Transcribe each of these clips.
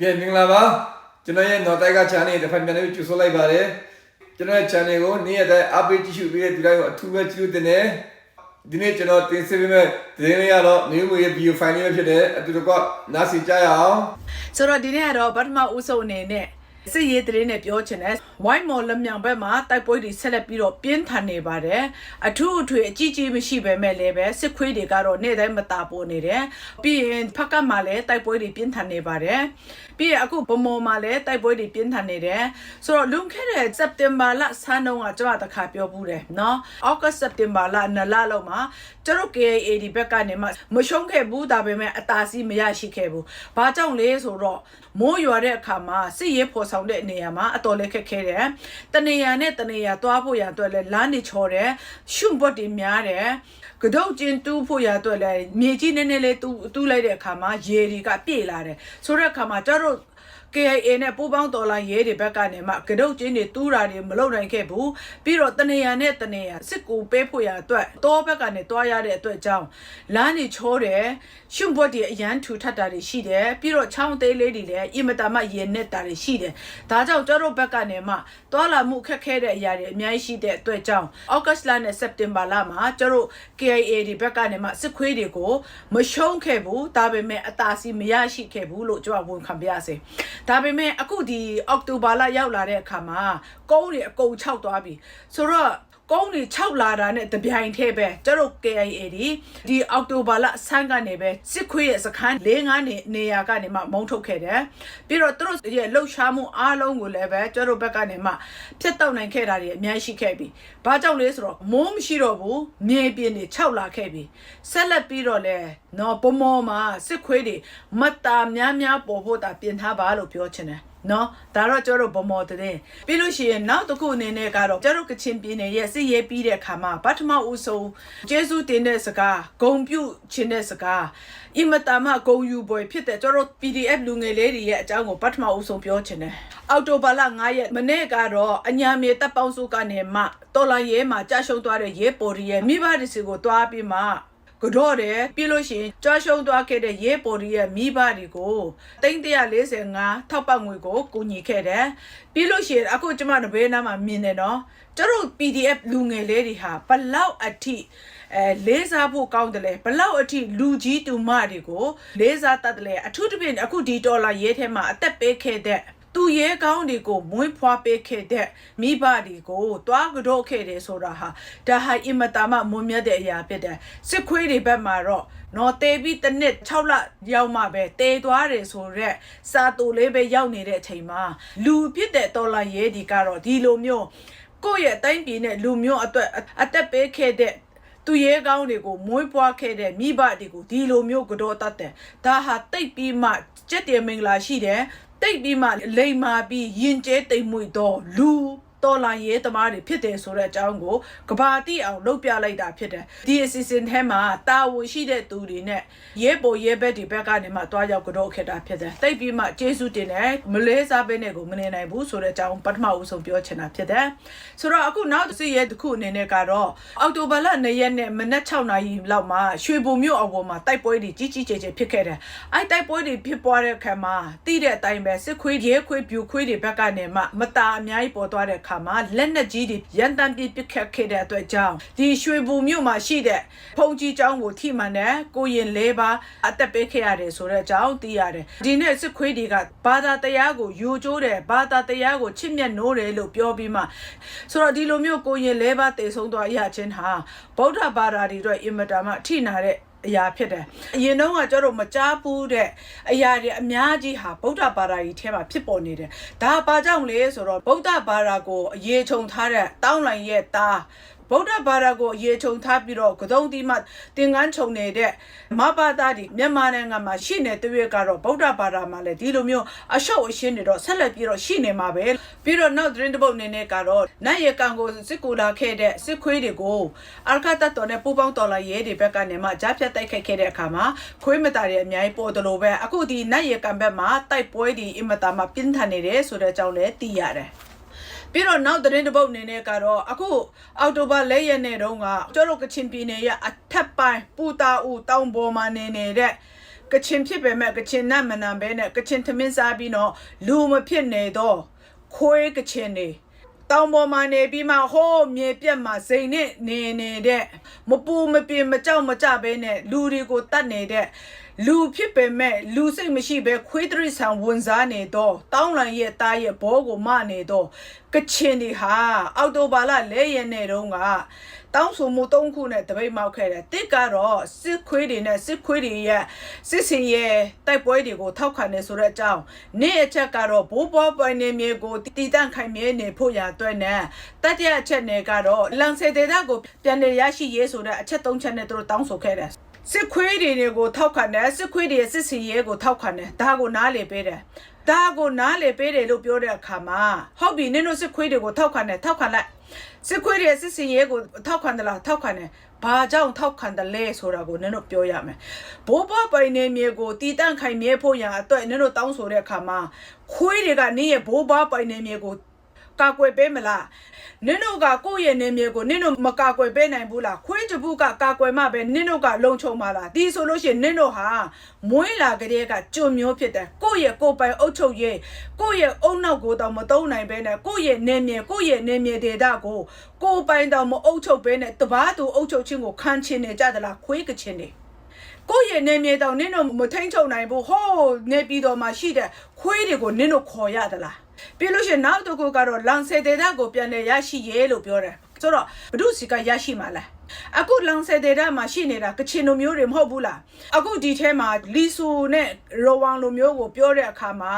ကဲမင်္ဂလာပါကျွန်တော်ရဲ့ North Tiger Channel တစ်ဖက်ပြန်လေးကြိုဆိုလိုက်ပါတယ်ကျွန်တော်ရဲ့ channel ကိုနေ့ရက်တိုင်း update ကြည့်ရှုပေးတဲ့ဒီတိုင်းကိုအထူးပဲကြည့်လို့တင်တယ်ဒီနေ့ကျွန်တော်တင်ဆက်ပေးမယ့်သတင်းလေးကတော့မျိုးမွေရဲ့ video file လေးပဲဖြစ်တယ်အတူတကွနားဆင်ကြရအောင်ဆိုတော့ဒီနေ့ကတော့ဗတ်မဦးဆုံးအနေနဲ့ စစ်ရေးသတင်းနဲ့ပြောချင်တယ်ဝိုင်းမော်လက်မြောင်ဘက်မှာတိုက်ပွဲတွေဆက်လက်ပြီးတော့ပြင်းထန်နေပါတယ်အထူးအထွေအကြီးကြီးမရှိပဲမဲ့လည်းပဲစစ်ခွေးတွေကတော့နေ့တိုင်းမတာပေါ်နေတယ်ပြီးရင်ဖက်ကမှာလည်းတိုက်ပွဲတွေပြင်းထန်နေပါတယ်ပြီးရင်အခုဗမော်မှာလည်းတိုက်ပွဲတွေပြင်းထန်နေတယ်ဆိုတော့လွန်ခဲ့တဲ့စက်တင်ဘာလဆန်းတုန်းကကျွန်မတခါပြောဘူးတယ်နော်အောက်ကစက်တင်ဘာလနလလောက်မှာကျွန်တော် KAA ဒီဘက်ကနေမှမရှုံးခဲ့ဘူးဒါပေမဲ့အသာစီးမရရှိခဲ့ဘူးဘာကြောင့်လဲဆိုတော့မိုးရွာတဲ့အခါမှာစစ်ရေးဖော်ဆောင်တဲ့နေရာမှာအတော်လေးခက်ခဲတယ်တနေရာနဲ့တနေရာသွားဖို့ရန်အတွက်လဲလမ်းနေချော်တယ်ရှုံဘတ်တွေများတယ်ကဒုတ်ကျင်တူးဖို့ရအတွက်လဲမြေကြီးနည်းနည်းလေးတူးတူးလိုက်တဲ့အခါမှာရေတွေကပြေလာတယ်ဆိုတဲ့အခါမှာကျတော့ KIA နဲ့ပူးပေါင်းတော်လိုင်းရဲတွေဘက်ကနေမှကဒုတ်ချင်းတွေတူးတာတွေမလုပ်နိုင်ခဲ့ဘူးပြီးတော့တနေရနဲ့တနေရစစ်ကူပေးဖို့ရအတွက်တောဘက်ကနေတွားရတဲ့အတွက်ကြောင့်လမ်းတွေချောတယ်ရှုံဘွက်တွေအရန်ထူထပ်တာတွေရှိတယ်ပြီးတော့ချောင်းသေးလေးတွေလည်းအင်မတန်မှရင်နေတာတွေရှိတယ်ဒါကြောင့်ကျတို့ဘက်ကနေမှတွာလာမှုခက်ခဲတဲ့အရာတွေအများကြီးရှိတဲ့အတွက်ကြောင့်ဩဂတ်လနဲ့စက်တင်ဘာလမှာကျတို့ KIA ဒီဘက်ကနေမှစစ်ခွေးတွေကိုမရှုံးခဲ့ဘူးဒါပေမဲ့အသာစီမရရှိခဲ့ဘူးလို့ကျွန်တော်ဝန်ခံပြရစေဒါပေမဲ့အခုဒီအောက်တိုဘာလရောက်လာတဲ့အခါမှာကုန်းတွေအကုန်ခြောက်သွားပြီဆိုတော့ ကုန်းတွေ6လာတာနဲ့တပြိုင်တည်းပဲကျတို့ KIA ဒီဒီအောက်တိုဘာလဆန်းကနေပဲစစ်ခွေးရဲ့စခန်း၄၅နေနေရာကနေမှမုံထုတ်ခဲ့တယ်ပြီးတော့သူတို့ရဲ့လှုပ်ရှားမှုအားလုံးကိုလည်းပဲကျတို့ဘက်ကနေမှဖျက်တောက်နိုင်ခဲ့တာတွေအများကြီးရှိခဲ့ပြီဘာကြောင့်လဲဆိုတော့မိုးမရှိတော့ဘူးမြေပြင်တွေ6လာခဲ့ပြီဆက်လက်ပြီးတော့လဲနော်ပမောမှာစစ်ခွေးတွေမတ်တာများများပေါ်ဖို့တာပြင်ထားပါလို့ပြောချင်တယ်နော်ဒါတော့ကျတို့ဗမော်တဲ့ပြီးလို့ရှိရင်နောက်တစ်ခုအနေနဲ့ကတော့ကျတို့ကချင်ပြည်နယ်ရဲ့စစ်ရေးပြီးတဲ့အခါမှာပထမဦးဆုံးကျေးဇူးတင်တဲ့စကားဂုံပြုခြင်းတဲ့စကားအင်မတာမဂုံယူပွဲဖြစ်တဲ့ကျတို့ PDF လူငယ်လေးတွေရဲ့အကြောင်းကိုပထမဦးဆုံးပြောချင်တယ်အောက်တိုဘာလ9ရက်မနေ့ကတော့အညာမြေတပ်ပေါင်းစုကနေမှတော်လိုင်းရဲမှာကြာရှုံးသွားတဲ့ရဲပေါ်ရီရဲ့မိဘတွေစီကိုတွားပြီးမှ ကတော့တယ်ပြီးလို့ရှိရင်ကြွားရှုံးသွားခဲ့တဲ့ရဲပေါ်ရီရဲ့မိဘတွေကို345ထောက်ပံ့ငွေကိုကူညီခဲ့တယ်ပြီးလို့ရှိရင်အခုကျမတို့ဘေးနားမှာမြင်တယ်နော်ကျတို့ PDF လူငယ်လေးတွေဟာဘလောက်အထိအဲလေးစားဖို့ကောင်းတယ်လေဘလောက်အထိလူကြီးတူမတွေကိုလေးစားတတ်တယ်လေအထူးသဖြင့်အခုဒီဒေါ်လာရဲထဲမှာအသက်ပေးခဲ့တဲ့ သူရဲကောင်းတွေကိုမွေးဖွားပေးခဲ့တဲ့မိဘတွေကိုတွားကြော့ခဲ့တယ်ဆိုတာဟာဒါဟာအင်မတာမမွန်မြတ်တဲ့အရာဖြစ်တယ်စစ်ခွေးတွေဘက်မှာတော့နော်တေပြီးတစ်နှစ်6လရောက်မှပဲတေသွားတယ်ဆိုတော့စာတူလေးပဲရောက်နေတဲ့အချိန်မှာလူဖြစ်တဲ့တော်လာရဲဒီကတော့ဒီလိုမျိုးကိုယ့်ရဲ့အတိုင်းပြည်နဲ့လူမျိုးအတွက်အသက်ပေးခဲ့တဲ့သူရဲကောင်းတွေကိုမွေးဖွားခဲ့တဲ့မိဘတွေကိုဒီလိုမျိုးကြောတတ်တယ်ဒါဟာတိတ်ပြီးမှကြက်တယ်မင်္ဂလာရှိတယ် တိတ်ပြီးမှလိမ်မာပြီးရင်ကျဲတိမ်မွေတော့လူ တော်လာရဲသမားတွေဖြစ်တယ်ဆိုတဲ့အကြောင်းကိုကဘာတိအောင်လုပ်ပြလိုက်တာဖြစ်တယ်ဒီအစီအစဉ်ထဲမှာတာဝန်ရှိတဲ့သူတွေနဲ့ရဲပေါ်ရဲဘက်ဒီဘက်ကနေမှတွားရောက်ကြောခဲ့တာဖြစ်တယ်တိတ်ပြီးမှကျေးဇူးတင်တယ်မလဲစားပဲနဲ့ကိုမနေနိုင်ဘူးဆိုတဲ့အကြောင်းပထမဦးဆုံးပြောချင်တာဖြစ်တယ်ဆိုတော့အခုနောက်စစ်ရဲတစ်ခုအနေနဲ့ကတော့အောက်တိုဘာလ2ရက်နဲ့မနက်6နာရီလောက်မှာရွှေဘုံမြို့အပေါ်မှာတိုက်ပွဲတွေကြီးကြီးကျယ်ကျယ်ဖြစ်ခဲ့တယ်အဲ့တိုက်ပွဲတွေဖြစ်ပွားတဲ့အခါမှာတိတဲ့အတိုင်းပဲစစ်ခွေးရဲခွေးပြူခွေးတွေဘက်ကနေမှမတာအများကြီးပေါ်သွားတဲ့အခါမှာလက်နက်ကြီးတွေရန်တမ်းပြစ်ပစ်ခတ်ခဲ့တဲ့အတွက်ကြောင့်ဒီရွှေဘုံမြို့မှာရှိတဲ့ဖုန်ကြီးကျောင်းကိုထိမှန်တဲ့ကိုရင်လေးပါအသက်ပေးခဲ့ရတယ်ဆိုတဲ့အကြောင်းသိရတယ်ဒီနေ့စစ်ခွေးတွေကဘာသာတရားကိုယူကျိုးတယ်ဘာသာတရားကိုချစ်မြတ်နိုးတယ်လို့ပြောပြီးမှဆိုတော့ဒီလိုမျိုးကိုရင်လေးပါတည်ဆုံးသွားရခြင်းဟာဗုဒ္ဓဘာသာတွေအတွက်အင်မတန်မှအထိနာတဲ့ အရာဖြစ်တယ်။အရင်တော့ကကျတော့မကြားဘူးတဲ့အရာတွေအများကြီးဟာဗုဒ္ဓဘာသာကြီးထဲမှာဖြစ်ပေါ်နေတယ်။ဒါဘာကြောင့်လဲဆိုတော့ဗုဒ္ဓဘာသာကိုအရေးခြုံထားတဲ့တောင်းလိုင်ရဲ့သား ဗုဒ္ဓဘာသာကိုအရေးခြုံထားပြီးတော့ကတုံးတီမှသင်္ကန်းခြုံနေတဲ့မဘာသာဒီမြန်မာနိုင်ငံမှာရှိနေတဲ့တွေ့ကတော့ဗုဒ္ဓဘာသာမှာလည်းဒီလိုမျိုးအရှုပ်အရှင်းတွေတော့ဆက်လက်ပြီးတော့ရှိနေမှာပဲပြီးတော့နောက်သတင်းတစ်ပုဒ်အနေနဲ့ကတော့နတ်ရကံကိုစစ်ကူလာခဲ့တဲ့စစ်ခွေးတွေကိုအာခတ်တတော်နဲ့ပူပေါင်းတော်လာရဲတွေဘက်ကနေမှကြားဖြတ်တိုက်ခိုက်ခဲ့တဲ့အခါမှာခွေးမတာတွေအများကြီးပေါ်တယ်လို့ပဲအခုဒီနတ်ရကံဘက်မှာတိုက်ပွဲတွေအင်မတာမှာပြင်းထန်နေတယ်ဆိုတဲ့အကြောင်းလည်းသိရတယ် ပြီးတော့နောက်သတင်းတစ်ပုဒ်အနေနဲ့ကတော့အခုအောက်တိုဘာ၄ရက်နေ့တုန်းကကျတို့ကချင်ပြည်နယ်ရဲ့အထက်ပိုင်းပူတာဦးတောင်ပေါ်မှာနေနေတဲ့ကချင်ဖြစ်ပေမဲ့ကချင်နတ်မနံပဲနဲ့ကချင်သမင်းစားပြီးတော့လူမဖြစ်နေတော့ခွေးကချင်နေတောင်ပေါ်မှာနေပြီးမှဟိုးမြေပြက်မှာစိန်နဲ့နေနေတဲ့မပူမပင်မကြောက်မကြပဲနဲ့လူတွေကိုတတ်နေတဲ့လူဖြစ်ပေမဲ့လူစိတ်မရှိပဲခွေးတရိษံဝင်စားနေတော့တောင်းလန်ရဲ့တားရဲ့ဘောကိုမနေတော့ကချင်တွေဟာအောက်တိုဘာလလဲရက်နေ့တုန်းကတောင်းဆိုမှု၃ခုနဲ့တပိတ်မောက်ခဲ့တယ်တစ်ကတော့စစ်ခွေးတွေနဲ့စစ်ခွေးတွေရဲ့စစ်စင်ရဲ့တိုက်ပွဲတွေကိုထောက်ခံနေဆိုတဲ့အကြောင်းနေ့အချက်ကတော့ဘိုးဘွားပိုင်နေမြေကိုတည်တံ့ခိုင်မြဲနေဖို့ရအတွက်နဲ့တတိယအချက်နဲ့ကတော့လန်စေဒေတာကိုပြန်လည်ရရှိရေးဆိုတဲ့အချက်၃ချက်နဲ့သူတို့တောင်းဆိုခဲ့တယ် စစ်ခွေးတွေကိုထောက်ခံတယ်စစ်ခွေးတွေရဲ့စစ်စီရဲကိုထောက်ခံတယ်ဒါကိုနားလေပေးတယ်ဒါကိုနားလေပေးတယ်လို့ပြောတဲ့အခါမှာဟုတ်ပြီနင်တို့စစ်ခွေးတွေကိုထောက်ခံတယ်ထောက်ခံလိုက်စစ်ခွေးတွေရဲ့စစ်စီရဲကိုထောက်ခံတယ်လားထောက်ခံတယ်ဘာကြောင့်ထောက်ခံတယ်လဲဆိုတာကိုနင်တို့ပြောရမယ်ဘိုးဘွားပိုင်နေမြေကိုတီးတန့်ခိုင်မြဲဖို့ရန်အတွက်နင်တို့တောင်းဆိုတဲ့အခါမှာခွေးတွေကနင့်ရဲ့ဘိုးဘွားပိုင်နေမြေကို ကာကွယ်ပေးမလားနင်တို့ကကိုယ့်ရဲ့နေမြေကိုနင်တို့မကာကွယ်ပေးနိုင်ဘူးလားခွေးတပုကကာကွယ်မှပဲနင်တို့ကလုံခြုံပါလားဒီဆိုလို့ရှိရင်နင်တို့ဟာမွေးလာကလေးကကြုံမျိုးဖြစ်တယ်ကိုယ့်ရဲ့ကိုယ်ပိုင်အုပ်ချုပ်ရေးကိုယ့်ရဲ့အုံနောက်ကိုတော့မတုံးနိုင်ပဲနဲ့ကိုယ့်ရဲ့နေမြေကိုယ့်ရဲ့နေမြေဒေတာကိုကိုယ်ပိုင်တော့မအုပ်ချုပ်ပဲနဲ့တပားသူအုပ်ချုပ်ခြင်းကိုခံချင်နေကြသလားခွေးကချင်းနေ ကိုယ့်ရဲ့နေမြေတောင်နင်းတို့မထိန်ချုံနိုင်ဘူးဟိုးနေပြည်တော်မှာရှိတဲ့ခွေးတွေကိုနင်းတို့ခေါ်ရသလားပြီးလို့ရှိရင်နောက်တစ်ခုကတော့လန်ဆေဒေတာကိုပြန်လည်ရရှိရဲလို့ပြောတယ်ဆိုတော့ဘု து စီကရရှိမှာလားအခုလန်ဆေဒေတာမှာရှိနေတာကချင်လူမျိုးတွေမဟုတ်ဘူးလားအခုဒီထဲမှာလီဆူနဲ့ရောဝမ်လူမျိုးကိုပြောတဲ့အခါမှာ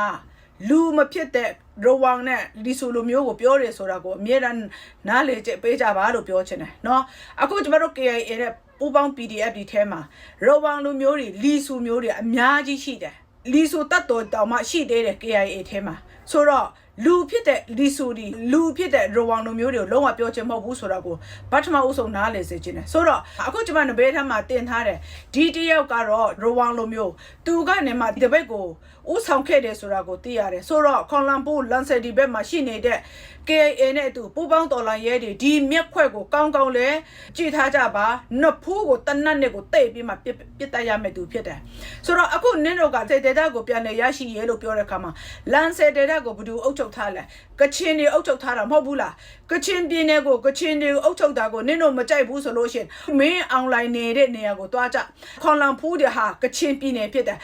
လူမဖြစ်တဲ့ရောဝမ်နဲ့လီဆူလူမျိုးကိုပြောတယ်ဆိုတာကိုအမြဲတမ်းနားလေကျပေးကြပါလို့ပြောချင်တယ်เนาะအခုကျမတို့ KIA နဲ့ ပူပေါင်း PDF ဒီထဲမှာရောဝမ်လူမျိုးတွေလီဆူမျိုးတွေအများကြီးရှိတယ်လီဆူတတ်တော်တောင်မှရှိသေးတယ် KIA ထဲမှာဆိုတော့ လူဖြစ်တဲ့လီဆူဒီလူဖြစ်တဲ့ရောဝမ်လူမျိုးတွေကိုလုံးဝပြောချင်မဟုတ်ဘူးဆိုတော့ကိုပထမအုပ်ဆုံးနားလေစေချင်တယ်ဆိုတော့အခုကျမနဘေးထမ်းမှာတင်ထားတယ်ဒီတယောက်ကတော့ရောဝမ်လူမျိုးသူကနေမှဒီဘက်ကိုဥဆောင်ခဲ့တယ်ဆိုတာကိုသိရတယ်ဆိုတော့ခွန်လန်ပူလန်ဆယ်ဒီဘက်မှာရှိနေတဲ့ KA နဲ့အတူပူပေါင်းတော်လိုင်းရဲတွေဒီမြက်ခွက်ကိုကောင်းကောင်းလဲကြည့်ထားကြပါနှစ်ဖူးကိုတနတ်နဲ့ကိုတိတ်ပြီးမှပြစ်ပြစ်တတ်ရမယ်သူဖြစ်တယ်ဆိုတော့အခုနင်းတို့ကစေတေတာကိုပြန်လဲရရှိရဲလို့ပြောတဲ့အခါမှာလန်စေတေတာကိုဘယ်သူအုပ်ချုပ်ထားလဲကချင်တွေအုပ်ချုပ်ထားတာမဟုတ်ဘူးလားကချင်ပြည်နယ်ကိုကချင်တွေအုပ်ချုပ်တာကိုနင်းတို့မကြိုက်ဘူးဆိုလို့ရှိရင်မင်းအွန်လိုင်းနေတဲ့နေရာကိုတွားကြခွန်လန်ဖူးတွေဟာကချင်ပြည်နယ်ဖြစ်တယ်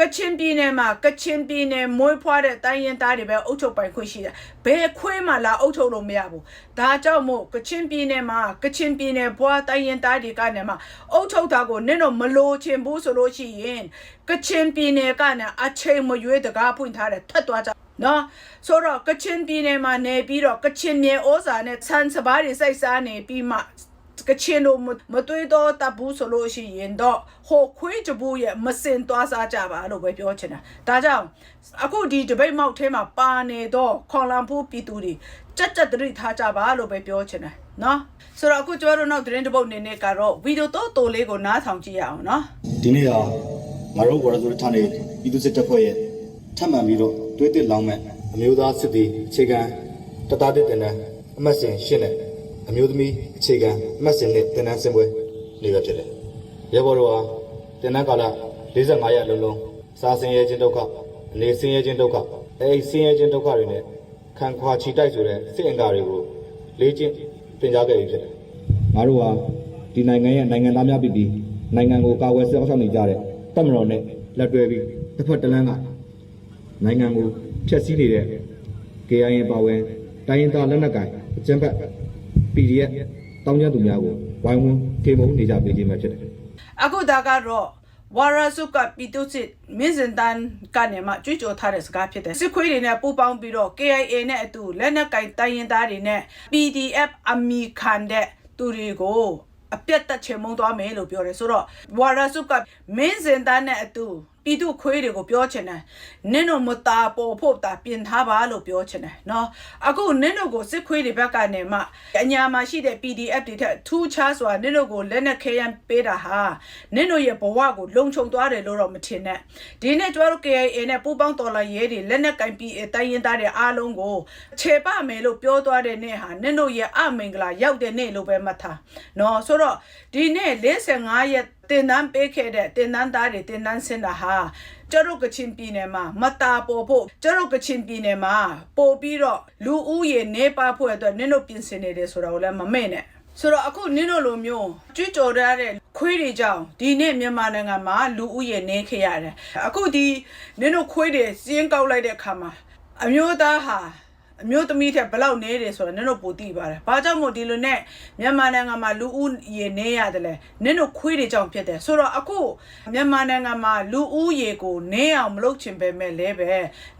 ကချင်ပြည်နယ်မှာကချင်ပြည်နယ်မွေးဖွားတဲ့တိုင်းရင်သားတွေပဲအုပ်ချုပ်ပိုင်ခွင့်ရှိတယ်။ဘယ်ခွေးမှလာအုပ်ချုပ်လို့မရဘူး။ဒါကြောင့်မို့ကချင်ပြည်နယ်မှာကချင်ပြည်နယ်ဘွားတိုင်းရင်သားတွေကနေမှအုပ်ချုပ်တာကိုနင့်တော့မလို့ချင်ဘူးဆိုလို့ရှိရင်ကချင်ပြည်နယ်ကနေအချိန်မရွေးတကားဖွင့်ထားတယ်ထွက်သွားကြနော်ဆိုတော့ကချင်ပြည်နယ်မှာနေပြီးတော့ကချင်မြေဩဇာနဲ့ဆန်စပါးတွေစိုက်စားနေပြီးမှ ကချင်တို့မမတွေးတော့တဘူးဆိုလို့ရှိရင်တော့ဟိုခွေးကြဘူးရဲ့မစင်သွားစားကြပါလို့ပဲပြောချင်တာဒါကြောင့်အခုဒီတပိတ်မောက်ထဲမှာပါနေတော့ခွန်လန်ဖူးပြည်သူတွေကြက်ကြက်တရိထားကြပါလို့ပဲပြောချင်တယ်နော်ဆိုတော့အခုကျွန်တော်တို့နောက်သတင်းတစ်ပုဒ်အနေနဲ့ကတော့ဗီဒီယိုတော့တိုလေးကိုနားထောင်ကြည့်ရအောင်နော်ဒီနေ့ဟာငါတို့ဘော်ရဆိုထားနေပြည်သူစစ်တပ်ဖွဲ့ရဲ့ထပ်မံပြီးတော့တွေးတစ်လောင်းမဲ့အမျိုးသားစစ်သည်အခြေခံတသားတစ်တင်တန်းအမှတ်စဉ်ရှင်းတဲ့ အမျိုးသမီးအခြေခံအမှတ်စဉ်နဲ့တင်တန်းစင်ပွဲနေရဖြစ်တယ်။ရဲဘော်တို့ဟာတင်တန်းကာလ45ရက်လုံးလုံးစားဆင်းရဲခြင်းဒုက္ခအနေဆင်းရဲခြင်းဒုက္ခအဲဒီဆင်းရဲခြင်းဒုက္ခတွေနဲ့ခံခွာချီတိုက်ဆိုတဲ့စစ်အင်္ဂါတွေကိုလေ့ကျင့်သင်ကြားခဲ့ပြီးဖြစ်တယ်။ငါတို့ဟာဒီနိုင်ငံရဲ့နိုင်ငံသားများပြည်ပြီးနိုင်ငံကိုကာကွယ်စောင့်ရှောက်နေကြတဲ့တပ်မတော်နဲ့လက်တွဲပြီးတစ်ဖက်တစ်လမ်းကနိုင်ငံကိုဖျက်ဆီးနေတဲ့ KIA ပါဝင်တိုင်းရင်းသားလက်နက်ကိုင်အကြမ်းဖက် PDF တောင်းကျမ်းသူများကိုဝိုင်းဝန်းထေမုန်းနေကြပေးခြင်းပဲဖြစ်တယ်အခုဒါကတော့ဝါရာစုကပြည်သူစစ်မင်းစင်တန်ကနေမှကြွေးကြော်ထားတဲ့စကားဖြစ်တယ်စစ်ခွေးတွေနဲ့ပူးပေါင်းပြီးတော့ KIA နဲ့အတူလက်နက်ကင်တိုင်းရင်သားတွေနဲ့ PDF အမီခံတဲ့သူတွေကိုအပြတ်တက်ချေမုံသွားမယ်လို့ပြောတယ်ဆိုတော့ဝါရာစုကမင်းစင်တန်နဲ့အတူ ပြည်သူခွေးတွေကိုပြောချင်တယ်နင့်တို့မသားပေါ်ဖို့တာပြင်ထားပါလို့ပြောချင်တယ်နော်အခုနင့်တို့ကိုစစ်ခွေးတွေဘက်ကနေမှအညာမှာရှိတဲ့ PDF တွေထက်ထူးခြားစွာနင့်တို့ကိုလက်နက်ခဲယမ်းပေးတာဟာနင့်တို့ရဲ့ဘဝကိုလုံခြုံသွားတယ်လို့တော့မထင်နဲ့ဒီနေ့ကျွားတို့ KIA နဲ့ပူးပေါင်းတော်လှန်ရေးတွေလက်နက်ကင်ပြီးတိုင်းရင်းသားတွေအားလုံးကိုခြေပမယ်လို့ပြောသွားတဲ့နေ့ဟာနင့်တို့ရဲ့အမင်္ဂလာရောက်တဲ့နေ့လို့ပဲမှတ်ထားနော်ဆိုတော့ဒီနေ့45ရက် တတင်တန်းပေးခဲ့တဲ့တင်တန်းသားတွေတင်တန်းဆင်းတာဟာကျတို့ကချင်ပြည်နယ်မှာမတာပေါ်ဖို့ကျတို့ကချင်ပြည်နယ်မှာပို့ပြီးတော့လူဦးရေနေပါဖို့အတွက်နင်တို့ပြင်ဆင်နေတယ်ဆိုတာကိုလည်းမမေ့နဲ့ဆိုတော့အခုနင်တို့လိုမျိုးကြွကြော်ရတဲ့ခွေးတွေကြောင့်ဒီနေ့မြန်မာနိုင်ငံမှာလူဦးရေနေခဲ့ရတယ်အခုဒီနင်တို့ခွေးတွေစီးရင်ကောက်လိုက်တဲ့အခါမှာအမျိုးသားဟာ အမျိုးသမီးထက်ဘယ်လောက်နေတယ်ဆိုတော့နင်တို့ပိုသိပါတယ်။ဘာကြောင့်မို့ဒီလိုနဲ့မြန်မာနိုင်ငံမှာလူဦးရေနေရတယ်လဲနင်တို့ခွေးတွေကြောင့်ဖြစ်တယ်ဆိုတော့အခုမြန်မာနိုင်ငံမှာလူဦးရေကိုနေအောင်မလုပ်ချင်ပေမဲ့လည်းပဲ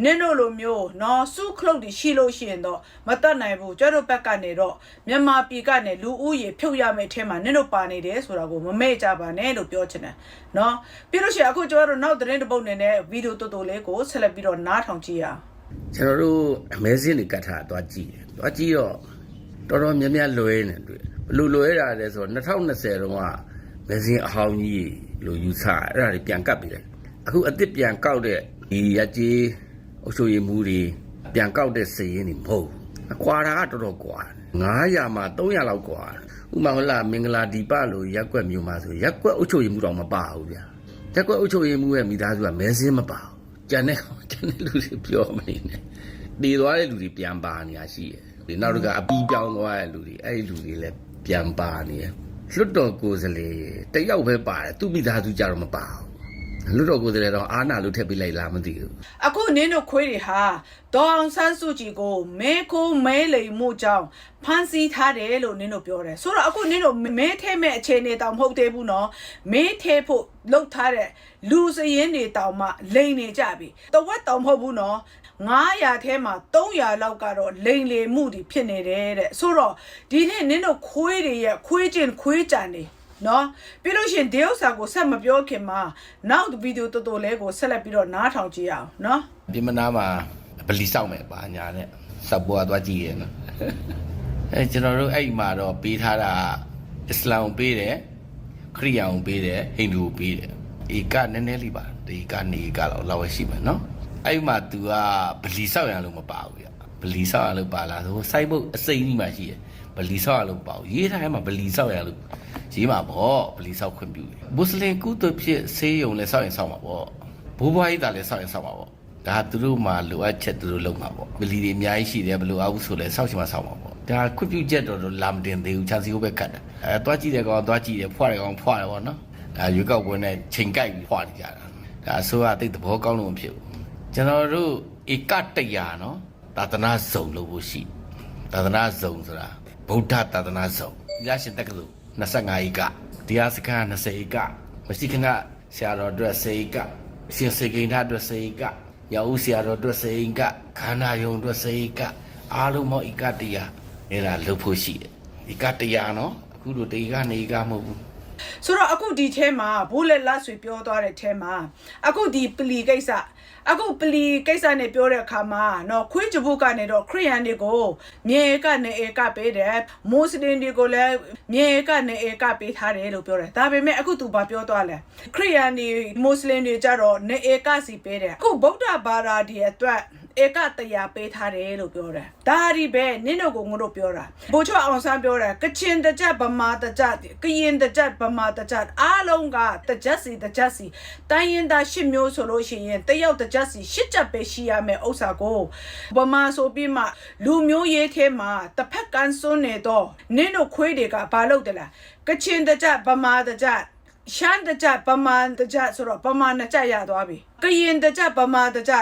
နင်တို့လိုမျိုးနော်စုခလုတ်တွေရှိလို့ရှိရင်တော့မတတ်နိုင်ဘူးကျွတ်တို့ဘက်ကနေတော့မြန်မာပြည်ကနေလူဦးရေဖြုတ်ရမယ့်အထက်မှာနင်တို့ပါနေတယ်ဆိုတာကိုမမေ့ကြပါနဲ့လို့ပြောချင်တယ်နော်ပြီးလို့ရှိရင်အခုကျွန်တော်တို့နောက်သတင်းတစ်ပုဒ်နေနဲ့ဗီဒီယိုတော်တော်လေးကိုဆက်လက်ပြီးတော့နားထောင်ကြည့်ရအောင် ကျွန်တော်တို့အမဲစင်းတွေကတ်ထားသွားကြည့်တယ်သွားကြည့်တော့တော်တော်များများလွဲနေတွေ့ဘယ်လိုလွဲတာလဲဆိုတော့2020တုန်းကမဲစင်းအဟောင်းကြီးလို့ယူဆအဲ့ဒါတွေပြန်ကတ်ပြီးတယ်အခုအစ်စ်ပြန်ကောက်တဲ့ဒီရကြီးအုပ်ချုပ်ရေးမှုတွေပြန်ကောက်တဲ့စည်ရင်းတွေမဟုတ်ဘူးအကွာတာကတော်တော်ကွာ900မှာ300လောက်ကွာဥပမာဟလာမင်္ဂလာဒီပလို့ရက်ကွက်မျိုးမှာဆိုရက်ကွက်အုပ်ချုပ်ရေးမှုတော့မပါဘူးဗျာရက်ကွက်အုပ်ချုပ်ရေးမှုရဲ့မိသားစုကမဲစင်းမပါဘူး ကျန်တဲ့ကျန်တဲ့လူတွေပြောမနေနဲ့တည်သွားတဲ့လူတွေပြန်ပါနေတာရှိတယ်ဒီနောက်တစ်ခါအပီးပြောင်းသွားတဲ့လူတွေအဲ့ဒီလူတွေလည်းပြန်ပါနေတယ်လွတ်တော်ကိုယ်စလေတယောက်ပဲပါတယ်သူ့မိသားစုကြတော့မပါဘူး လွတ်တော်ကိုယ်စလေတော့အာနာလို့ထည့်ပေးလိုက်လားမသိဘူးအခုနင်းတို့ခွေးတွေဟာဒေါအောင်ဆန်းစုကြည်ကိုမဲခိုးမဲလိမ်မှုကြောင့်ဖမ်းဆီးထားတယ်လို့နင်းတို့ပြောတယ်ဆိုတော့အခုနင်းတို့မဲထဲမဲ့အခြေအနေတောင်မဟုတ်သေးဘူးနော်မဲထဲဖို့လှုပ်ထားတဲ့လူစရင်တွေတောင်မှလိန်နေကြပြီတဝက်တောင်မဟုတ်ဘူးနော်900ထဲမှာ300လောက်ကတော့လိန်လေမှုတွေဖြစ်နေတယ်တဲ့ဆိုတော့ဒီနေ့နင်းတို့ခွေးတွေရဲ့ခွေးချင်းခွေးကြံတွေ နော်ပြီးလို့ရှရင်ဒီဥစ္စာကိုဆက်မပြောခင်မှာနောက်ဗီဒီယိုတော်တော်လေးကိုဆက်လက်ပြီးတော့နားထောင်ကြည့်အောင်နော်ပြင်မနာမှာဗလီဆောက်မယ်ပါညာနဲ့စပ်ပေါ်သွားကြည့်ရနော်အဲကျွန်တော်တို့အဲ့ဒီမှာတော့ပေးထားတာအစ္စလာမ်ကိုပေးတယ်ခရိယန်ကိုပေးတယ်ဟိန္ဒူကိုပေးတယ်ဧကနည်းနည်းလေးပါဒီကနေဧကလောက်လောက်ပဲရှိမှာနော်အဲ့ဒီမှာ तू ကဗလီဆောက်ရလို့မပါဘူးဗျဗလီဆောက်ရလို့ပါလားဆိုစိုက်ဖို့အစိမ့်ကြီးမှရှိတယ် ဗလီဆောက်ရလို့မပါဘူးရေးထားထဲမှာဗလီဆောက်ရလို့ရေးမှာပေါ့ဗလီဆောက်ခွင့်ပြုတယ်မွတ်စလင်ကုသဖြစ်ဆေးရုံလဲဆောက်ရင်ဆောက်မှာပေါ့ဘိုးဘွားကြီးတာလဲဆောက်ရင်ဆောက်မှာပေါ့ဒါသူတို့မှာလိုအပ်ချက်သူတို့လုပ်မှာပေါ့ဗလီတွေအများကြီးရှိတယ်ဘယ်လိုအားဘူးဆိုလဲဆောက်ချင်မှဆောက်မှာပေါ့ဒါခွင့်ပြုချက်တော့လာမတင်သေးဘူးချန်စီကိုပဲကတ်တယ်အဲသွားကြည့်တယ်ကောင်သွားကြည့်တယ်ဖွာတယ်ကောင်ဖွာတယ်ပေါ့နော်ဒါရွေးကောက်ပွဲနဲ့ချိန်ကိုက်ပြီးဖွာနေကြတာဒါအစိုးရတိတ်သဘောကောင်းလို့မဖြစ်ဘူးကျွန်တော်တို့ဧကတရာနော်သာသနာဇုံလို့ဖို့ရှိသာသနာဇုံဆိုတာ ဗုဒ္ဓသာသနာဇုံရရှင်တက္ကသိုလ်25ဧကတရားစခန်း20ဧကမရှိခဏဆရာတော်အတွက်10ဧကရှင်စေကိန်းထားအတွက်10ဧကရဦးဆရာတော်အတွက်10ဧကခန္ဓာယုံအတွက်10ဧကအားလုံးမောဧကတရာအဲ့ဒါလုပ်ဖို့ရှိတယ်ဧကတရာနော်အခုတို့တေကနေဧကမဟုတ်ဘူးဆိုတော့အခုဒီထဲမှာဘိုးလက်လက်ဆွေပြောသွားတဲ့ထဲမှာအခုဒီပလီကိစ္စအခုပလီကိစ္စနဲ့ပြောတဲ့အခါမှာနော်ခွေးကြဘုကနေတော့ခရိယန်တွေကိုမြေကနေဧကပေးတယ်မွတ်စလင်တွေကိုလည်းမြေကနေဧကပေးထားတယ်လို့ပြောတယ်ဒါပေမဲ့အခုသူဘာပြောသွားလဲခရိယန်တွေမွတ်စလင်တွေကြတော့နေဧကစီပေးတယ်အခုဗုဒ္ဓဘာသာဒီအတွက်ဧကတရားပေးထားတယ်လို့ပြောတယ်ဒါဒီပဲနင်းတို့ကငါတို့ပြောတာဘိုးချောအောင်ဆန်းပြောတာကချင်တကြဗမာတကြကရင်တကြဗမာတကြအားလုံးကတကြစီတကြစီတိုင်းရင်သားရှစ်မျိုးဆိုလို့ရှိရင်တယောက်တကြစီရှစ်ကြပဲရှိရမယ်ဥစ္စာကိုဗမာဆိုပြီးမှလူမျိုးရေးထဲမှာတစ်ဖက်ကန်စွန်းနေတော့နင်းတို့ခွေးတွေကဘာလုပ်တယ်လားကချင်တကြဗမာတကြရှမ်းတကြပမာတကြဆိုတော့ပမာနှစ်ကြရသွားပြီ ကရင်တကြပမာတကြ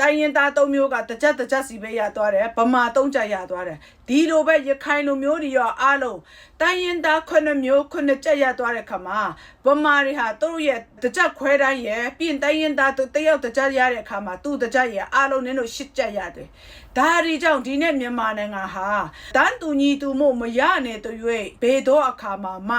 တိုင်းရင်သားသုံးမျိုးကတကြတကြစီပဲရသွားတယ်ပမာသုံးကြရသွားတယ်ဒီလိုပဲရခိုင်လူမျိုးတွေရောအားလုံးတိုင်းရင်သားခုနှစ်မျိုးခုနှစ်ကြရသွားတဲ့ခါမှာပမာတွေဟာသူတို့ရဲ့တကြခွဲတိုင်းရဲ့ပြင်တိုင်းရင်သားတယောက်တကြရတဲ့ခါမှာသူ့တကြရအားလုံးနင်းတို့ရှစ်ကြရတယ်ဒါဒီကြောင့်ဒီနေ့မြန်မာနိုင်ငံဟာတန်းတူညီတူမှုမရနေတဲ့၍ဘေတော့အခါမှာမှ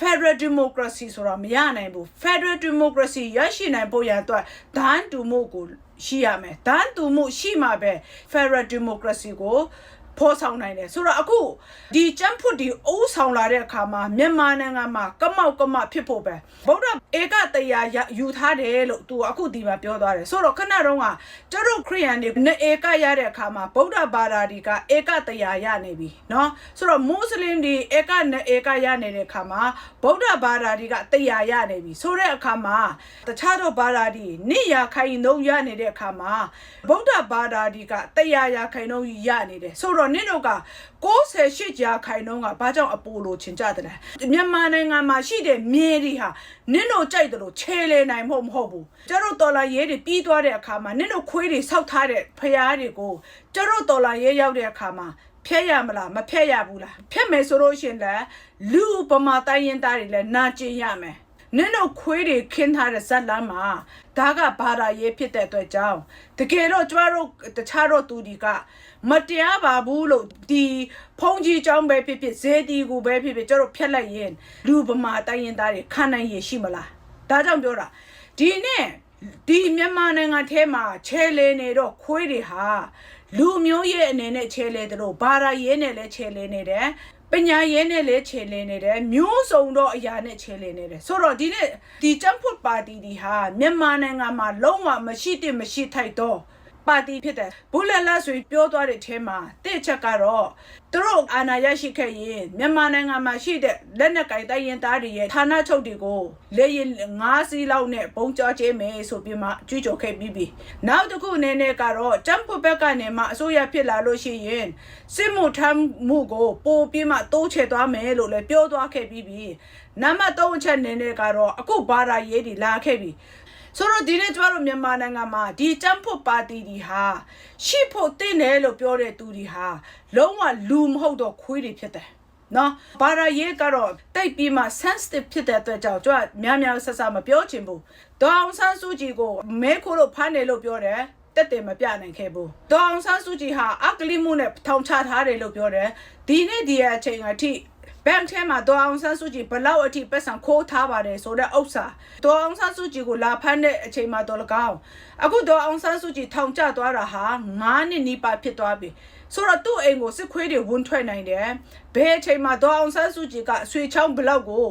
Federal Democracy ဆိုတာမရနိုင်ဘူး Federal Democracy ရရှိနိုင်ဖို့ရန်အတွက်ဒန်းတူမှုကိုရှိရမယ်ဒန်းတူမှုရှိမှပဲ Federal Democracy ကို ဖော်ဆောင်နိုင်တယ်ဆိုတော့အခုဒီကျန်းဖွတ်ဒီအုပ်ဆောင်လာတဲ့အခါမှာမြန်မာနိုင်ငံမှာကမောက်ကမဖြစ်ဖို့ပဲဗုဒ္ဓဧကတရားရယူထားတယ်လို့သူအခုဒီမှာပြောသွားတယ်ဆိုတော့ခဏတုန်းကကျတို့ခရိယန်တွေနဲ့ဧကရတဲ့အခါမှာဗုဒ္ဓဘာသာတွေကဧကတရားရနေပြီเนาะဆိုတော့မွတ်စလင်တွေဧကနဲ့ဧကရနေတဲ့အခါမှာဗုဒ္ဓဘာသာတွေကတရားရနေပြီဆိုတဲ့အခါမှာတခြားသောဘာသာတွေနိယာခိုင်နှုံးရနေတဲ့အခါမှာဗုဒ္ဓဘာသာတွေကတရားရခိုင်နှုံးရနေတယ်ဆိုတော့ ော့နင့်တို့က68ကြာခိုင်နှုံးကဘာကြောင့်အပိုလိုချင်ကြတယ်လဲမြန်မာနိုင်ငံမှာရှိတဲ့မြေတွေဟာနင့်တို့ကြိုက်တယ်လို့ခြေလေနိုင်ဖို့မဟုတ်ဘူးကျတို့တော်လာရဲတွေပြီးသွားတဲ့အခါမှာနင့်တို့ခွေးတွေဆောက်ထားတဲ့ဖျားတွေကိုကျတို့တော်လာရဲရောက်တဲ့အခါမှာဖျက်ရမလားမဖျက်ရဘူးလားဖျက်မယ်ဆိုလို့ရှရင်လည်းလူပမာတိုင်းရင်သားတွေလည်းနာကျင်ရမယ်နင်တို့ခွေးတွေခင်းထားတဲ့ဇက်လမ်းမှာဒါကဘာသာရေးဖြစ်တဲ့အတွက်ကြောင့်တကယ်တော့ကျမတို့တခြားတော့သူတွေက မတရားပါဘူးလို့ဒီဖုန်ကြီးเจ้าပဲဖြစ်ဖြစ်ဇေတီကိုပဲဖြစ်ဖြစ်ကျတို့ဖျက်လိုက်ရင်လူပမာတိုင်းရင်သားတွေခံနိုင်ရရှိမလားဒါကြောင့်ပြောတာဒီနဲ့ဒီမြန်မာနိုင်ငံထဲမှာချဲလေနေတော့ခွေးတွေဟာလူမျိုးရဲ့အနေနဲ့ချဲလေတယ်လို့ဘာသာရေးနဲ့လည်းချဲလေနေတယ်ပညာရေးနဲ့လည်းခြေလင်းနေတယ်မျိုးစုံတော့အရာနဲ့ခြေလင်းနေတယ်ဆိုတော့ဒီနေ့ဒီချမ်ဖွတ်ပါတီဒီဟာမြန်မာနိုင်ငံမှာလုံးဝမရှိတဲ့မရှိထိုက်တော့ ပါတီဖြစ်တယ်ဘူလက်လက်ဆိုပြောသွားတဲ့အထဲမှာတစ်ချက်ကတော့ သူတို့အာဏာရရှိခဲ့ရင်မြန်မာနိုင်ငံမှာရှိတဲ့လက်နက်ကင်တိုင်းရင်သားတွေရဲ့ဌာနချုပ်တွေကိုလေရင်9စီးလောက်နဲ့ပုံကြောခြင်းမယ်ဆိုပြီးမှကြွကြော်ခဲ့ပြီးပြီနောက်တစ်ခုအနေနဲ့ကတော့ချမ်ဖွတ်ဘက်ကနေမှအစိုးရဖြစ်လာလို့ရှိရင်စစ်မှုထမ်းမှုကိုပိုပြီးမှတိုးချဲ့သွားမယ်လို့လည်းပြောသွားခဲ့ပြီးပြီနံပါတ်3အချက်အနေနဲ့ကတော့အခုဘာသာရေးတွေလာခဲ့ပြီဆိုတော့ဒီနေ့ကျမတို့မြန်မာနိုင်ငံမှာဒီချမ်ဖွတ်ပါတီဒီဟာရှိဖို့တင့်တယ်လို့ပြောတဲ့သူတွေဟာလုံးဝလူမဟုတ်တော့ခွေးတွေဖြစ်တယ်နော်ဘာသာရေးကတော့တိတ်ပြီးမှ sensitive ဖြစ်တဲ့အတွက်ကြောင့်ကျွန်တော်များများဆက်ဆက်မပြောချင်ဘူးဒေါအောင်ဆန်းစုကြည်ကိုမဲခိုးလို့ဖမ်းတယ်လို့ပြောတယ်တက်တယ်မပြနိုင်ခဲ့ဘူးဒေါအောင်ဆန်းစုကြည်ဟာအကလိမှုနဲ့ထောင်ချထားတယ်လို့ပြောတယ်ဒီနေ့ဒီအချိန်အထိ ဘန်ထဲမှာဒေါအောင်ဆန်းစုကြည်ဘလောက်အထိပတ်စံခိုးထားပါတယ်ဆိုတဲ့ဥစ္စာဒေါအောင်ဆန်းစုကြည်ကိုလာဖမ်းတဲ့အချိန်မှာတော့လကောင်းအခုဒေါအောင်ဆန်းစုကြည်ထောင်ကျသွားတာဟာ9နှစ်နီးပါးဖြစ်သွားပြီဆိုတော့သူ့အိမ်ကိုစစ်ခွေးတွေဝန်ထွက်နိုင်တယ်ဘယ်အချိန်မှာဒေါအောင်ဆန်းစုကြည်ကဆွေချောင်းဘလောက်ကို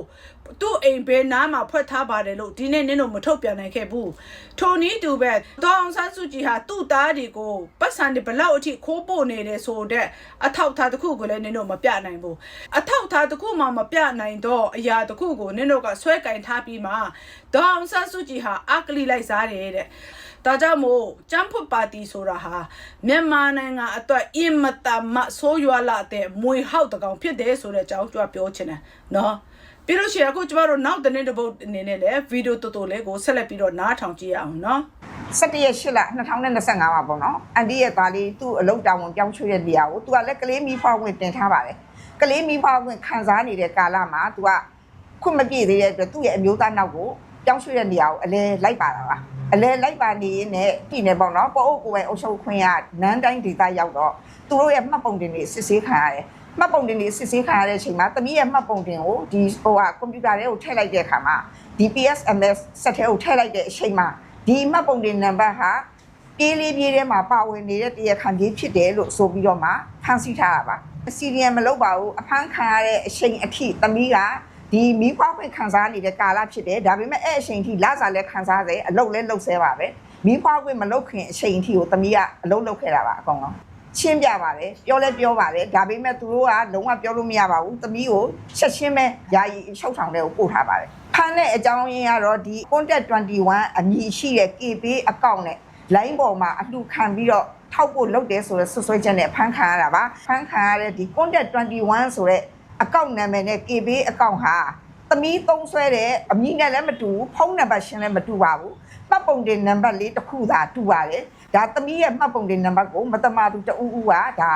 သူ့အိမ်ဘယ်နားမှာဖွက်ထားပါတယ်လို့ဒီနေ့နင်းတို့မထုတ်ပြန်နိုင်ခဲ့ဘူးထိုနည်းတူပဲဒေါအောင်ဆန်းစုကြည်ဟာသူ့သားတွေကိုပတ်စံတွေဘလောက်အထိခိုးပို့နေတယ်ဆိုတဲ့အထောက်အထားတစ်ခုကိုလည်းနင်းတို့မပြနိုင်ဘူးအထောက်အထားတစ်ခုမှမပြနိုင်တော့အရာတစ်ခုကိုနင်းတို့ကဆွဲကင်ထားပြီးမှဒေါအောင်ဆန်းစုကြည်ဟာအကလိလိုက်စားတယ်တဲ့ဒါကြောင့်မို့ကျန်းဖွတ်ပါတီဆိုတာဟာမြန်မာနိုင်ငံအတွက်အင်မတန်မှဆိုးရွားလာတဲ့မွေဟောက်တကောင်ဖြစ်တယ်ဆိုတဲ့အကြောင်းကျွန်တော်ပြောချင်တယ်နော် ပြီးလို့ရှိရင်အခုကျမတို့နောက်တဲ့နေ့တစ်ပုတ်အနေနဲ့လည်းဗီဒီယိုတော်တော်လေးကိုဆက်လက်ပြီးတော့နားထောင်ကြည့်ရအောင်နော်17ရက်8လ2025မှာပေါ့နော်အန်ဒီရဲ့သားလေးသူ့အလုပ်တာဝန်ပြောင်းရွှေ့တဲ့နေရာကိုသူကလည်းကလေးမီဖောက်ဝင်တင်ထားပါတယ်ကလေးမီဖောက်ဝင်ခံစားနေတဲ့ကာလမှာသူကခွင့်မပြည့်သေးတဲ့အတွက်သူ့ရဲ့အမျိုးသားနောက်ကိုပြောင်းရွှေ့တဲ့နေရာကိုအလဲလိုက်ပါတာပါအလဲလိုက်ပါနေရင်လည်းပြည်နေပေါ့နော်ပေါ်အုပ်ကိုယ်ပိုင်အုပ်ချုပ်ခွင့်ရနန်းတိုင်းဒေသရောက်တော့သူတို့ရဲ့မှတ်ပုံတင်တွေစစ်ဆေးခံရတယ် မှတ်ပုံတင်တွေစစ်ဆေးခံရတဲ့အချိန်မှာတမီးရဲ့မှတ်ပုံတင်ကိုဒီဟိုဟာကွန်ပျူတာထဲကိုထည့်လိုက်တဲ့အခါမှာ DPSMS စက်ထဲကိုထည့်လိုက်တဲ့အချိန်မှာဒီမှတ်ပုံတင်နံပါတ်ဟာပြေးလေးပြေးထဲမှာပါဝင်နေတဲ့တရားခံပြေးဖြစ်တယ်လို့ဆိုပြီးတော့မှဖမ်းဆီးထားတာပါစီရီယံမလုပ်ပါဘူးအဖမ်းခံရတဲ့အချိန်အထိသမီးကဒီမိခွားခွင့်ခံစားနေတဲ့ကာလဖြစ်တယ်ဒါပေမဲ့အဲ့အချိန်အထိလစာလည်းခံစားစေအလုပ်လည်းလုပ်ဆဲပါပဲမိခွားခွင့်မလုပ်ခင်အချိန်အထိကိုသမီးကအလုပ်လုပ်ခဲ့တာပါအကောင်လုံး ချင်းပြပါတယ်ပြောလဲပြောပါတယ်ဒါပေမဲ့သူတို့ကလုံးဝပြောလို့မရပါဘူးသမီးကိုချက်ချင်းပဲယာယီရှုပ်ဆောင်တဲ့ကိုပို့ထားပါတယ်ဖမ်းတဲ့အကြောင်းရင်းကတော့ဒီ contact 21အမည်ရှိတဲ့ KB အကောင့်နဲ့ line ပေါ်မှာအလှခံပြီးတော့ထောက်ဖို့လုပ်တယ်ဆိုတဲ့ဆွဆွဲချက်နဲ့ဖမ်းခံရတာပါဖမ်းခံရတဲ့ဒီ contact 21ဆိုတဲ့အကောင့်နာမည်နဲ့ KB အကောင့်ဟာသမီးသုံးဆွဲတဲ့အမည်နဲ့လည်းမတူဘူးဖုန်းနံပါတ်ရှင်းလည်းမတူပါဘူးမှတ်ပုံတင်နံပါတ်လေးတစ်ခုသာတူပါတယ် ဒါသမီးရဲ့မှတ်ပုံတင်နံပါတ်ကိုမတမာသူတအူးဦးကဒါ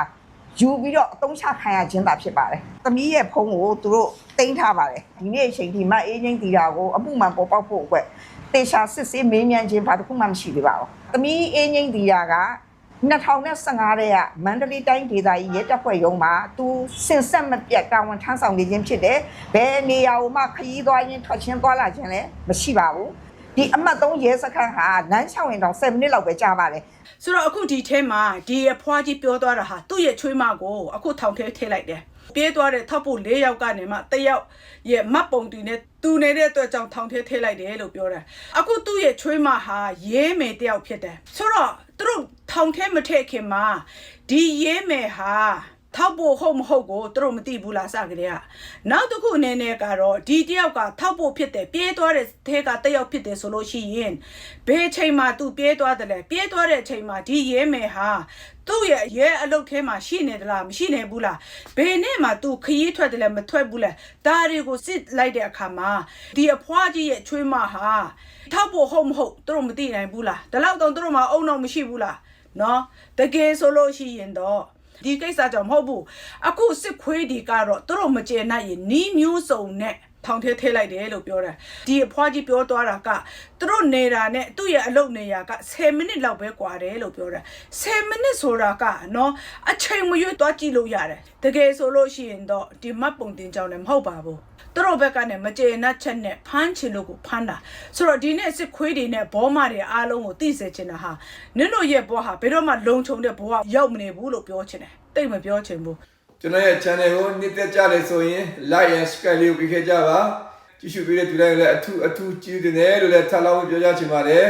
ယူပြီးတော့အသုံးချခံရခြင်းသာဖြစ်ပါတယ်။သမီးရဲ့ဖုန်းကိုသူတို့တင်ထားပါတယ်။ဒီနေ့အချိန်ဒီမအေးချင်းတီတာကိုအမှုမှန်ပေါ်ပေါက်ဖို့အတွက်တေချာစစ်ဆေးမေးမြန်းခြင်းဘာတစ်ခုမှမရှိသေးပါဘူး။သမီးအေးချင်းတီတာက2015တဲ့ကမန္တလေးတိုင်းဒေသကြီးရဲတပ်ဖွဲ့ရုံးမှာသူစင်ဆက်မပြတ်တာဝန်ထမ်းဆောင်နေခြင်းဖြစ်တယ်။ဘယ်နေရာကိုမှခရီးသွားခြင်းထွက်ခြင်းသွားလာခြင်းလည်းမရှိပါဘူး။ ဒီအမှတ်3ရဲစခန်းဟာလမ်း6ရင်တော့7မိနစ်လောက်ပဲကြာပါတယ်ဆိုတော့အခုဒီထဲမှာဒီအဖွားကြီးပြောသွားတာဟာသူ့ရဲ့ချွေးမကိုအခုထောင်ထဲထည့်လိုက်တယ်ပြေးသွားတဲ့ထောက်ဖို့၄ယောက်ကနေမှတစ်ယောက်ရဲ့မတ်ပုံတီနဲ့တူနေတဲ့အတွက်ကြောင့်ထောင်ထဲထည့်လိုက်တယ်လို့ပြောတာအခုသူ့ရဲ့ချွေးမဟာရဲမယ်တစ်ယောက်ဖြစ်တယ်ဆိုတော့သူတို့ထောင်ထဲမထည့်ခင်မှာဒီရဲမယ်ဟာ ထောက်ဖို့ဟုတ်မဟုတ်ကိုသူတို့မသိဘူးလားစကြတဲ့ကနောက်တစ်ခုအနေနဲ့ကတော့ဒီတယောက်ကထောက်ဖို့ဖြစ်တယ်ပြေးသွားတဲ့ထဲကတယောက်ဖြစ်တယ်ဆိုလို့ရှိရင်ဘယ်ချိန်မှသူပြေးသွားတယ်လဲပြေးသွားတဲ့အချိန်မှာဒီရဲမယ်ဟာသူ့ရဲ့ရဲအလုပ်ထဲမှာရှိနေသလားမရှိနေဘူးလားဘယ်နဲ့မှသူခရီးထွက်တယ်လဲမထွက်ဘူးလဲဒါတွေကိုစစ်လိုက်တဲ့အခါမှာဒီအဖွားကြီးရဲ့ချွေးမဟာထောက်ဖို့ဟုတ်မဟုတ်သူတို့မသိနိုင်ဘူးလားဒါတော့တော့သူတို့မှာအုံတော့မရှိဘူးလားနော်တကယ်ဆိုလို့ရှိရင်တော့ ဒီကိစ္စကြောင့်မဟုတ်ဘူးအခုစစ်ခွေးဒီကတော့သူတို့မကျေနပ်ရင်နီးမျိုးစုံနဲ့ထောင်ထဲထည့်လိုက်တယ်လို့ပြောတာဒီအဖွားကြီးပြောသွားတာကသူတို့နေတာနဲ့သူ့ရဲ့အလုပ်နေရာက10မိနစ်လောက်ပဲကွာတယ်လို့ပြောတာ10မိနစ်ဆိုတာကနော်အချိန်မရွေးသွားကြည့်လို့ရတယ်တကယ်ဆိုလို့ရှိရင်တော့ဒီမတ်ပုံတင်ကြောင်းလည်းမဟုတ်ပါဘူးသူတို့ဘက်ကနဲ့မကျေနပ်ချက်နဲ့ဖမ်းချင်လို့ကိုဖမ်းတာဆိုတော့ဒီနေ့စစ်ခွေးတွေနဲ့ဘောမတွေအားလုံးကိုသိစေချင်တာဟာနင်တို့ရဲ့ဘဝဟာဘယ်တော့မှလုံခြုံတဲ့ဘဝရောက်မနေဘူးလို့ပြောချင်တယ်တိတ်မပြောချင်ဘူး ကျွန်တော်ရဲ့ channel ကိုနှစ်သက်ကြတယ်ဆိုရင် like and subscribe လေးကိုပြီးခဲ့ကြပါကြည့်ရှုပေးတဲ့သူတိုင်းလည်းအထူးအထူးကျေးဇူးတင်တယ်လို့လည်းထပ်လောင်းပြောကြချင်ပါတယ်